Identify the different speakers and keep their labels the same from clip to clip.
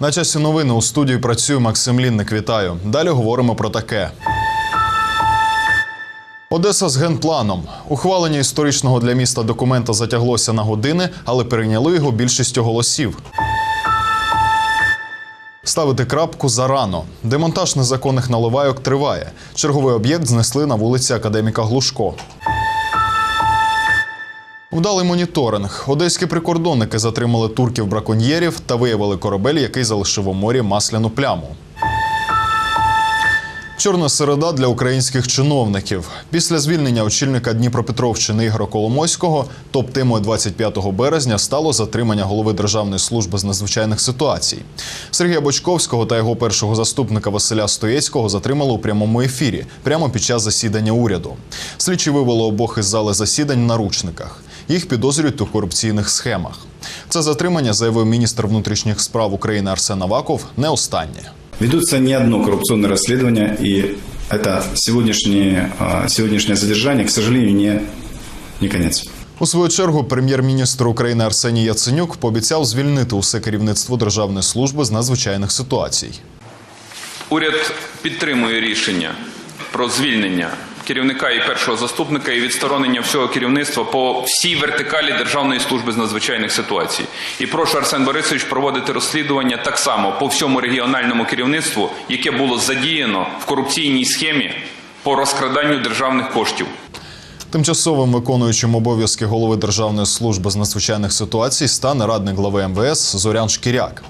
Speaker 1: На часі новини у студії працює Максим Лінник. Вітаю. Далі говоримо про таке. Одеса з генпланом. Ухвалення історичного для міста документа затяглося на години, але перейняли його більшістю голосів. Ставити крапку зарано. Демонтаж незаконних наливайок триває. Черговий об'єкт знесли на вулиці Академіка Глушко. Вдалий моніторинг. Одеські прикордонники затримали турків-браконьєрів та виявили корабель, який залишив у морі масляну пляму. Чорна середа для українських чиновників. Після звільнення очільника Дніпропетровщини Ігоря Коломойського топ-темою 25 березня стало затримання голови Державної служби з надзвичайних ситуацій. Сергія Бочковського та його першого заступника Василя Стоєцького затримали у прямому ефірі, прямо під час засідання уряду. Слідчі вивели обох із зали засідань в наручниках. Їх підозрюють у корупційних схемах. Це затримання, заявив міністр внутрішніх справ України Арсен Аваков, не останнє.
Speaker 2: Ведутся не одно коррупционное расследование, и это сегодняшнее, сегодняшнее задержание, к сожалению, не, не конец.
Speaker 1: У свою чергу прем'єр-міністр України Арсеній Яценюк пообіцяв звільнити усе керівництво Державної служби з надзвичайних ситуацій.
Speaker 3: Уряд підтримує рішення про звільнення керівника і першого заступника і відсторонення всього керівництва по всій вертикалі Державної служби з надзвичайних ситуацій. І прошу Арсен Борисович проводити розслідування так само по всьому регіональному керівництву, яке було задіяно в корупційній схемі по розкраданню державних коштів.
Speaker 1: Тимчасовим виконуючим обов'язки голови Державної служби з надзвичайних ситуацій стане радник глави МВС Зорян Шкіряк.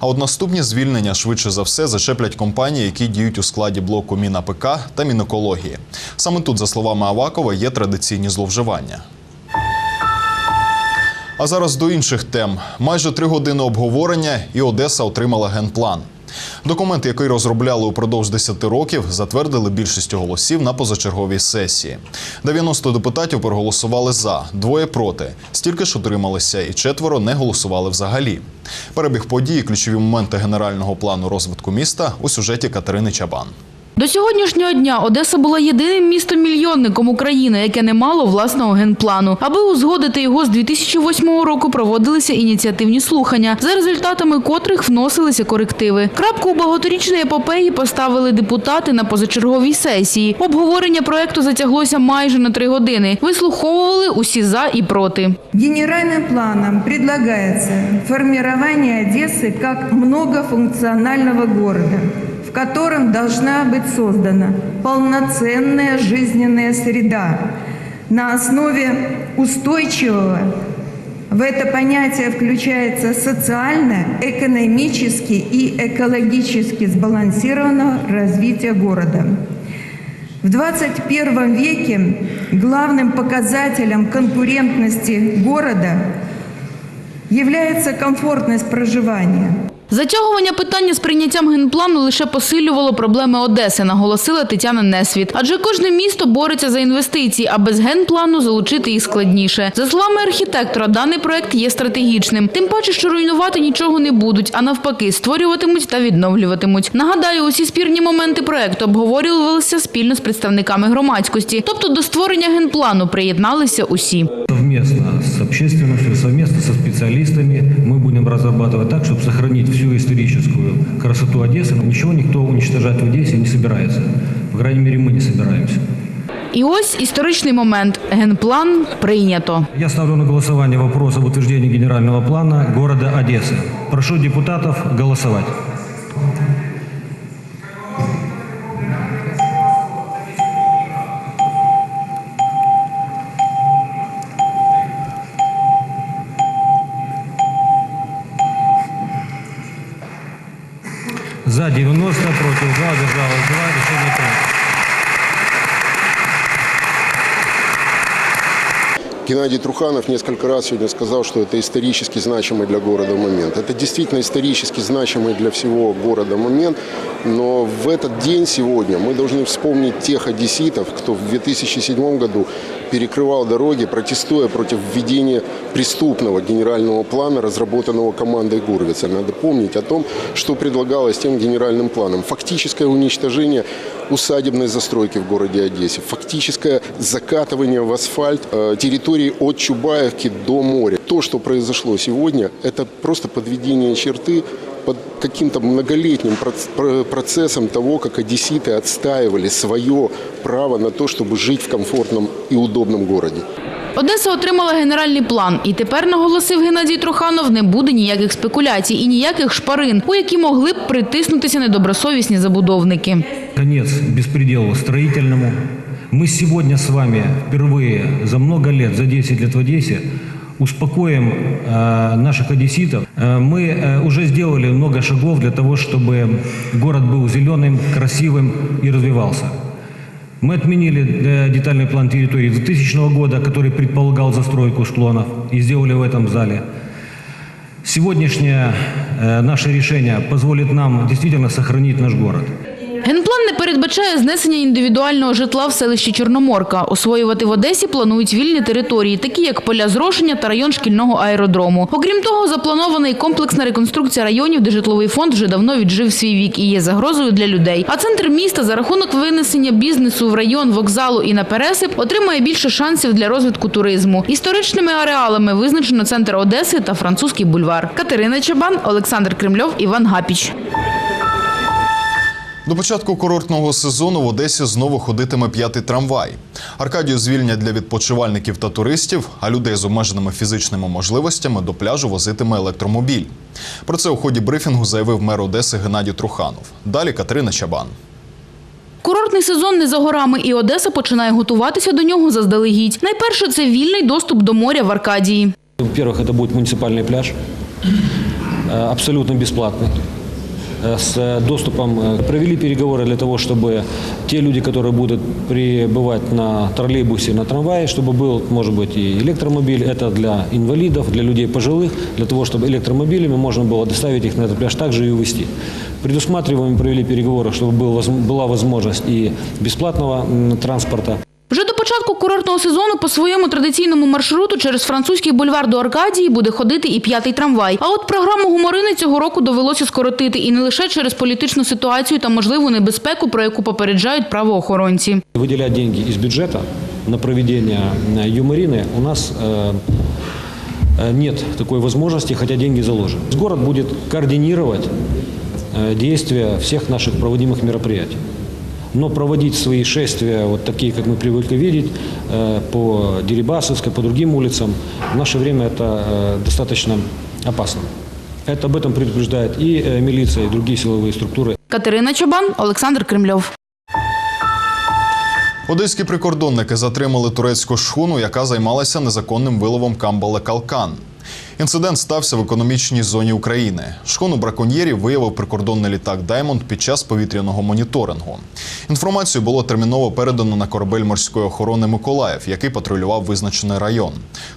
Speaker 1: А от наступні звільнення швидше за все зачеплять компанії, які діють у складі блоку МінАПК та Мінекології. Саме тут, за словами Авакова, є традиційні зловживання. А зараз до інших тем. Майже три години обговорення, і Одеса отримала генплан. Документ, який розробляли упродовж 10 років, затвердили більшістю голосів на позачерговій сесії. 90 депутатів проголосували за, двоє проти. Стільки ж утрималися, і четверо не голосували взагалі. Перебіг подій, ключові моменти генерального плану розвитку міста у сюжеті Катерини Чабан.
Speaker 4: До сьогоднішнього дня Одеса була єдиним містом-мільйонником України, яке не мало власного генплану. Аби узгодити його з 2008 року проводилися ініціативні слухання, за результатами котрих вносилися корективи. Крапку у багаторічної епопеї поставили депутати на позачерговій сесії. Обговорення проекту затяглося майже на три години. Вислуховували усі за і проти.
Speaker 5: Генеральным планом предлагается формирование Одессы как многофункционального города, в котором должна быть создана полноценная жизненная среда на основе устойчивого в это понятие включается социально, экономически и экологически сбалансированного развития города. В 21 веке главным показателем конкурентности города является комфортность проживания.
Speaker 4: Затягування питання з прийняттям генплану лише посилювало проблеми Одеси, наголосила Тетяна Несвіт. Адже кожне місто бореться за інвестиції, а без генплану залучити їх складніше. За словами архітектора, даний проект є стратегічним. Тим паче, що руйнувати нічого не будуть, а навпаки, створюватимуть та відновлюватимуть. Нагадаю, усі спірні моменти проекту обговорювалися спільно з представниками громадськості. Тобто до створення генплану приєдналися усі.
Speaker 6: Совместно с общественностью, совместно со специалистами мы будем разрабатывать так, чтобы сохранить всю историческую красоту Одессы. Ничего никто уничтожать в Одессе не собирается. По крайней мере, мы не собираемся.
Speaker 4: І ось історичний момент. Генплан прийнято.
Speaker 6: Я ставлю на голосование вопрос об утверждении генерального плана города Одессы. Прошу депутатов голосовать. За 90, против 2, держалось 2, решение принято.
Speaker 7: Геннадий Труханов несколько раз сегодня сказал, что это исторически значимый для города момент. Это действительно исторически значимый для всего города момент, но в этот день сегодня мы должны вспомнить тех одесситов, кто в 2007 году перекрывал дороги, протестуя против введения преступного генерального плана, разработанного командой Гурвица. Надо помнить о том, что предлагалось тем генеральным планом. Фактическое уничтожение усадебной застройки в городе Одессе, фактическое закатывание в асфальт э, территории от Чубаевки до моря. То, что произошло сегодня, это просто подведение черты под каким-то многолетним проц- про- процессом того, как одесситы отстаивали свое право на то, чтобы жить в комфортном и удобном городе.
Speaker 4: Одеса отримала генеральний план, і тепер, наголосив Геннадій Труханов, не буде ніяких спекуляцій і ніяких шпарин, у які могли б притиснутися недобросовісні забудовники.
Speaker 6: Конец беспределу строительному. Мы сегодня с вами впервые за много лет, за 10 лет в Одессе, успокоим э, наших одесситов. Э, мы э, уже сделали много шагов для того, чтобы город был зеленым, красивым и развивался. Мы отменили э, детальный план территории 2000 года, который предполагал застройку склонов, и сделали в этом зале. Сегодняшнее э, наше решение позволит нам действительно сохранить наш город.
Speaker 4: Передбачає знесення індивідуального житла в селищі Чорноморка. Освоювати в Одесі планують вільні території, такі як поля зрошення та район шкільного аеродрому. Окрім того, запланована і комплексна реконструкція районів, де житловий фонд вже давно віджив свій вік і є загрозою для людей. А центр міста за рахунок винесення бізнесу в район вокзалу і на пересип отримає більше шансів для розвитку туризму. Історичними ареалами визначено центр Одеси та французький бульвар. Катерина Чабан, Олександр Кремльов, Іван Гапіч.
Speaker 1: До початку курортного сезону в Одесі знову ходитиме п'ятий трамвай. Аркадію звільнять для відпочивальників та туристів, а людей з обмеженими фізичними можливостями до пляжу возитиме електромобіль. Про це у ході брифінгу заявив мер Одеси Геннадій Труханов. Далі Катерина Чабан.
Speaker 4: Курортний сезон не за горами, і Одеса починає готуватися до нього заздалегідь. Найперше це вільний доступ до моря в Аркадії.
Speaker 6: Во-первых, это будет муниципальный пляж, э, абсолютно бесплатный, э, с доступом. э, Провели переговоры для того, чтобы те люди, которые будут прибывать на троллейбусе, на трамвае, чтобы был, может быть, и электромобиль. Это для инвалидов, для людей пожилых, для того, чтобы электромобилями можно было доставить их на этот пляж также и увезти. Предусматриваем, провели переговоры, чтобы был воз- была возможность и бесплатного м, транспорта,
Speaker 4: Вже до початку курортного сезону по своєму традиційному маршруту через французький бульвар до Аркадії буде ходити і п'ятий трамвай. А от програму гуморини цього року довелося скоротити і не лише через політичну ситуацію та можливу небезпеку, про яку попереджають правоохоронці.
Speaker 6: Выделять деньги из бюджета на проведение э, юморины у нас э, э, нет такой возможности, хотя деньги заложены. Город будет координировать э, действия всех наших проводимых мероприятий. Но проводить свои шествия, вот такие, как мы привыкли видеть, э, по Дерибасовской, по другим улицам, в наше время это э, достаточно опасно. Это об этом предупреждает и э, милиция, и другие силовые структуры.
Speaker 4: Катерина Чабан, Олександр Кремльов.
Speaker 1: Одеські прикордонники затримали турецьку шхуну, яка займалася незаконним виловом камбала Калкан. Інцидент стався в економічній зоні України. Шхуну браконьєрів виявив прикордонний літак Даймонд під час повітряного моніторингу. Інформацію було терміново передано на корабель морської охорони Миколаїв, який патрулював визначений район.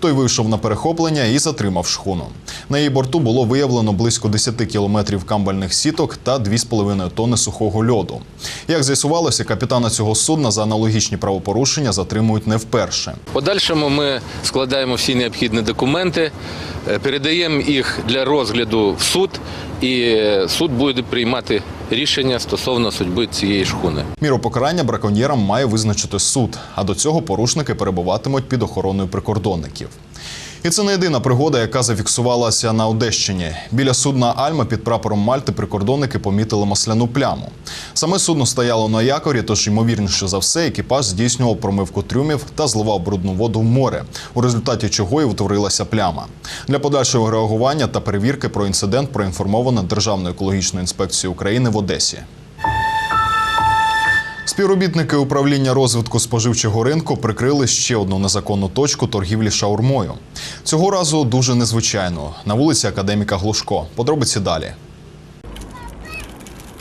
Speaker 1: Той вийшов на перехоплення і затримав шхуну. На її борту було виявлено близько 10 кілометрів камбальних сіток та 2,5 тонни сухого льоду. Як з'ясувалося, капітана цього судна за аналогічні правопорушення затримують не вперше.
Speaker 8: Подальшому ми складаємо всі необхідні документи, передаємо їх для розгляду в суд, і е, суд буде приймати рішення стосовно судьби цієї шхуни.
Speaker 1: Міру покарання браконьєрам має визначити суд, а до цього порушники перебуватимуть під охороною прикордонників. І це не єдина пригода, яка зафіксувалася на Одещині. Біля судна Альма під прапором Мальти прикордонники помітили масляну пляму. Саме судно стояло на якорі, тож ймовірніше за все, екіпаж здійснював промивку трюмів та зливав брудну воду в море, у результаті чого і утворилася пляма. Для подальшого реагування та перевірки про інцидент проінформовано Державну екологічну інспекцію України в Одесі. Співробітники управління розвитку споживчого ринку прикрили ще одну незаконну точку торгівлі шаурмою. Цього разу дуже незвичайно на вулиці Академіка Глушко. Подробиці далі.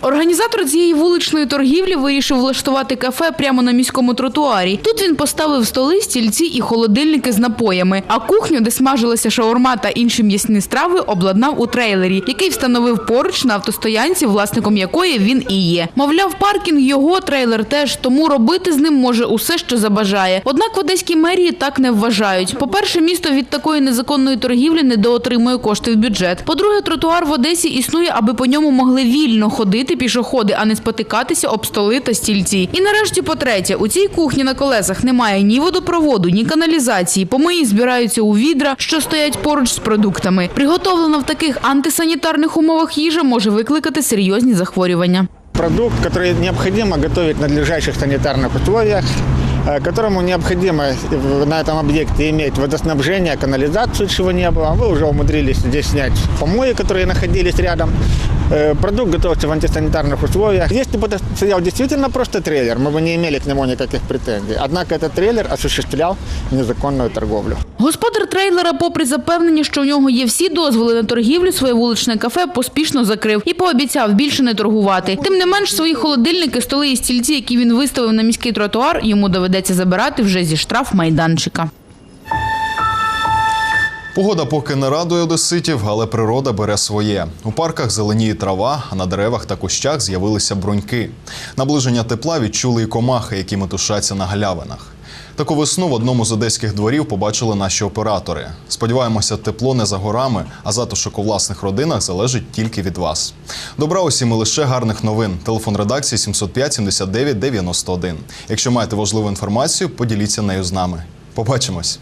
Speaker 4: Організатор цієї вуличної торгівлі вирішив влаштувати кафе прямо на міському тротуарі. Тут він поставив столи, стільці і холодильники з напоями. А кухню, де смажилася шаурма та інші м'ясні страви, обладнав у трейлері, який встановив поруч на автостоянці, власником якої він і є. Мовляв, паркінг його трейлер теж, тому робити з ним може усе, що забажає. Однак в одеській мерії так не вважають. По-перше, місто від такої незаконної торгівлі недоотримує кошти в бюджет. По-друге, тротуар в Одесі існує, аби по ньому могли вільно ходити пішоходи, а не спотикатися об столи та стільці. І нарешті, по-третє, у цій кухні на колесах немає ні водопроводу, ні каналізації. Помиї збираються у відра, що стоять поруч з продуктами. Приготовлена в таких антисанітарних умовах їжа може викликати серйозні захворювання.
Speaker 9: продукт, который необходимо готовить в надлежащих санитарных условиях, э, которому необходимо в- на этом объекте иметь водоснабжение, канализацию, чего не было. Вы уже умудрились здесь снять помои, которые находились рядом. Э, Продукт готовится в антисанитарных условиях. Если бы это стоял действительно просто трейлер, мы бы не имели к нему никаких претензий. Однако этот трейлер осуществлял незаконную торговлю.
Speaker 4: Господар трейлера, попри запевнення, що у нього є всі дозволи на торгівлю, своє вуличне кафе поспішно закрив і пообіцяв більше не торгувати. Тим не менш, свої холодильники, столи і стільці, які він виставив на міський тротуар, йому доведеться забирати вже зі штраф майданчика.
Speaker 1: Погода поки не радує одеситів, але природа бере своє. У парках зеленіє трава, а на деревах та кущах з'явилися бруньки. Наближення тепла відчули і комахи, які метушаться на галявинах. Таку весну в одному з одеських дворів побачили наші оператори. Сподіваємося, тепло не за горами, а затушок у власних родинах залежить тільки від вас. Добра усім і лише гарних новин. Телефон редакції 705 79 91. Якщо маєте важливу інформацію, поділіться нею з нами. Побачимось.